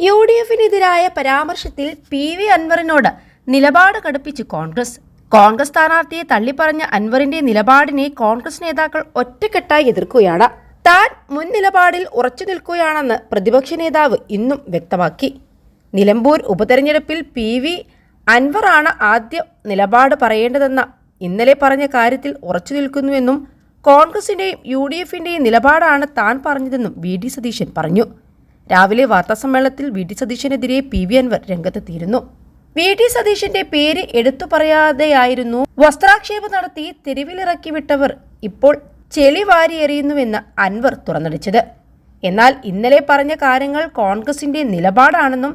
U D എഫിനെതിരായ പരാമർശത്തിൽ P V അൻവറിനോട് നിലപാട് കടുപ്പിച്ച് കോൺഗ്രസ്. കോൺഗ്രസ് സ്ഥാനാർത്ഥിയെ തള്ളിപ്പറഞ്ഞ അൻവറിന്റെ നിലപാടിനെ കോൺഗ്രസ് നേതാക്കൾ ഒറ്റക്കെട്ടായി എതിർക്കുകയാണ്. താൻ മുൻ നിലപാടിൽ ഉറച്ചു നിൽക്കുകയാണെന്ന് പ്രതിപക്ഷ നേതാവ് ഇന്നും വ്യക്തമാക്കി. നിലമ്പൂർ ഉപതെരഞ്ഞെടുപ്പിൽ പി വി അൻവറാണ് ആദ്യം നിലപാട് പറയേണ്ടതെന്ന ഇന്നലെ പറഞ്ഞ കാര്യത്തിൽ ഉറച്ചു നിൽക്കുന്നുവെന്നും കോൺഗ്രസിന്റെയും യു ഡി എഫിന്റെയും നിലപാടാണ് താൻ പറഞ്ഞതെന്നും വി ഡി സതീശൻ പറഞ്ഞു. രാവിലെ വാർത്താസമ്മേളനത്തിൽ വി ടി സതീശനെതിരെ പി വി അൻവർ രംഗത്തെത്തിയിരുന്നു. വി ടി സതീശന്റെ പേര് എടുത്തു പറയാതെയായിരുന്നു. വസ്ത്രാക്ഷേപം നടത്തി തെരുവിലിറക്കി വിട്ടവർ ഇപ്പോൾ ചെളി വാരിയെറിയുന്നുവെന്ന് അൻവർ തുറന്നടിച്ചത്. എന്നാൽ ഇന്നലെ പറഞ്ഞ കാര്യങ്ങൾ കോൺഗ്രസിന്റെ നിലപാടാണെന്നും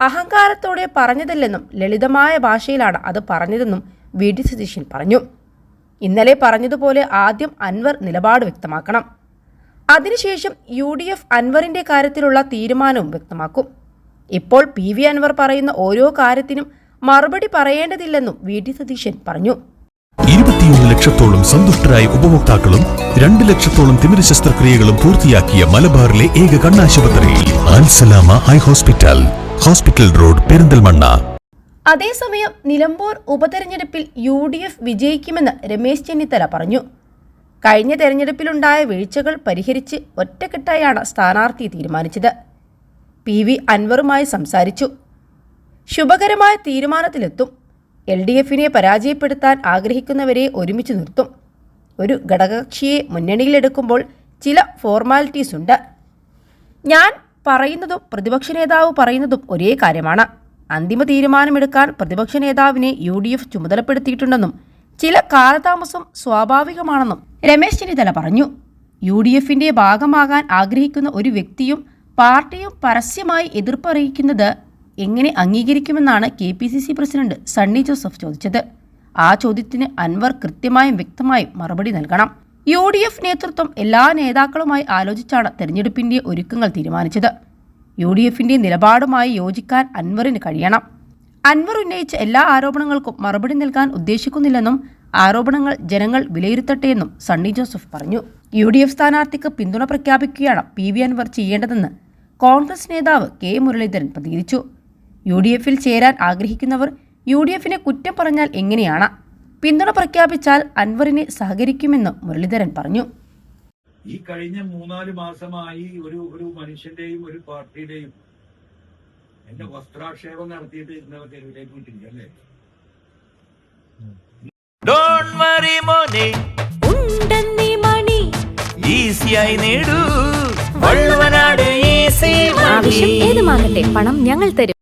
അഹങ്കാരത്തോടെ പറഞ്ഞതല്ലെന്നും ലളിതമായ ഭാഷയിലാണ് അത് പറഞ്ഞതെന്നും വി ഡി സതീശൻ പറഞ്ഞു. ഇന്നലെ പറഞ്ഞതുപോലെ ആദ്യം അൻവർ നിലപാട് വ്യക്തമാക്കണം. അതിനുശേഷം യു ഡി എഫ് അൻവറിന്റെ കാര്യത്തിലുള്ള തീരുമാനവും വ്യക്തമാക്കും. ഇപ്പോൾ പി വി അൻവർ പറയുന്ന ഓരോ കാര്യത്തിനും മറുപടി പറയേണ്ടതില്ലെന്നും വി ഡി സതീശൻ പറഞ്ഞു. ഇരുപത്തിയൊന്ന് ലക്ഷത്തോളം സന്തുഷ്ടരായ ഉപഭോക്താക്കളും രണ്ട് ലക്ഷത്തോളം തിമിര ശസ്ത്രക്രിയകളും പൂർത്തിയാക്കിയ മലബാറിലെ ഏക കണ്ണാശുപത്രി Al Salama eye hospital hospital road Perinthalmanna. അതേസമയം നിലമ്പൂർ ഉപതെരഞ്ഞെടുപ്പിൽ യു ഡി എഫ് വിജയിക്കുമെന്ന് രമേശ് ചെന്നിത്തല പറഞ്ഞു. കഴിഞ്ഞ തെരഞ്ഞെടുപ്പിലുണ്ടായ വീഴ്ചകൾ പരിഹരിച്ച് ഒറ്റക്കെട്ടായാണ് സ്ഥാനാർത്ഥി തീരുമാനിച്ചത്. പി വി അൻവറുമായി സംസാരിച്ചു. ശുഭകരമായ തീരുമാനത്തിലെത്തും. എൽ ഡി എഫിനെ പരാജയപ്പെടുത്താൻ ആഗ്രഹിക്കുന്നവരെ ഒരുമിച്ച് നിർത്തും. ഒരു ഘടകകക്ഷിയെ മുന്നണിയിലെടുക്കുമ്പോൾ ചില ഫോർമാലിറ്റീസ് ഉണ്ട്. ഞാൻ പറയുന്നതും പ്രതിപക്ഷ നേതാവ് പറയുന്നതും ഒരേ കാര്യമാണ്. അന്തിമ തീരുമാനമെടുക്കാൻ പ്രതിപക്ഷ നേതാവിനെ യു ഡി എഫ് ചുമതലപ്പെടുത്തിയിട്ടുണ്ടെന്നും ചില കാലതാമസം സ്വാഭാവികമാണെന്നും രമേശ് ചെന്നിത്തല പറഞ്ഞു. യു ഡി എഫിന്റെ ഭാഗമാകാൻ ആഗ്രഹിക്കുന്ന ഒരു വ്യക്തിയും പാർട്ടിയും പരസ്യമായി എതിർപ്പറിയിക്കുന്നത് എങ്ങനെ അംഗീകരിക്കുമെന്നാണ് K P C C president Sunny Joseph ചോദിച്ചത്. ആ ചോദ്യത്തിന് അൻവർ കൃത്യമായും വ്യക്തമായും മറുപടി നൽകണം. യു ഡി എഫ് നേതൃത്വം എല്ലാ നേതാക്കളുമായി ആലോചിച്ചാണ് തെരഞ്ഞെടുപ്പിന്റെ ഒരുക്കങ്ങൾ തീരുമാനിച്ചത്. യു ഡി എഫിന്റെ നിലപാടുമായി യോജിക്കാൻ അൻവറിന് കഴിയണം. അൻവർ ഉന്നയിച്ച എല്ലാ ആരോപണങ്ങൾക്കും മറുപടി നൽകാൻ ഉദ്ദേശിക്കുന്നില്ലെന്നും ആരോപണങ്ങൾ ജനങ്ങൾ വിലയിരുത്തട്ടെയെന്നും സണ്ണി ജോസഫ് പറഞ്ഞു. യു ഡി എഫ് സ്ഥാനാർത്ഥിക്ക് പിന്തുണ പ്രഖ്യാപിക്കുകയാണ് പി വി അൻവർ ചെയ്യേണ്ടതെന്ന് കോൺഗ്രസ് നേതാവ് കെ മുരളീധരൻ പ്രതികരിച്ചു. യു ഡി എഫിൽ ചേരാൻ ആഗ്രഹിക്കുന്നവർ യു ഡി എഫിനെ കുറ്റം പറഞ്ഞാൽ എങ്ങനെയാണ്? പിന്തുണ പ്രഖ്യാപിച്ചാൽ അൻവറിനെ സഹകരിക്കുമെന്ന് മുരളീധരൻ പറഞ്ഞു. ഈ കഴിഞ്ഞ മൂന്നാൽ മാസമായി ഒരു ഒരു മനുഷ്യന്റെയും ഒരു പാർട്ടിയുടെയും എന്റെ വസ്ത്രാക്ഷേപം നടത്തിയിട്ട് വിട്ടിരിക്കുക അല്ലേ ഡോൺ ഉണ്ടെന്നീ. മണി. ഈസിയായി നേടൂ. വള്ളുവനാട് ഈസി ആവശ്യം ഏതുമാകട്ടെ പണം ഞങ്ങൾ തരും.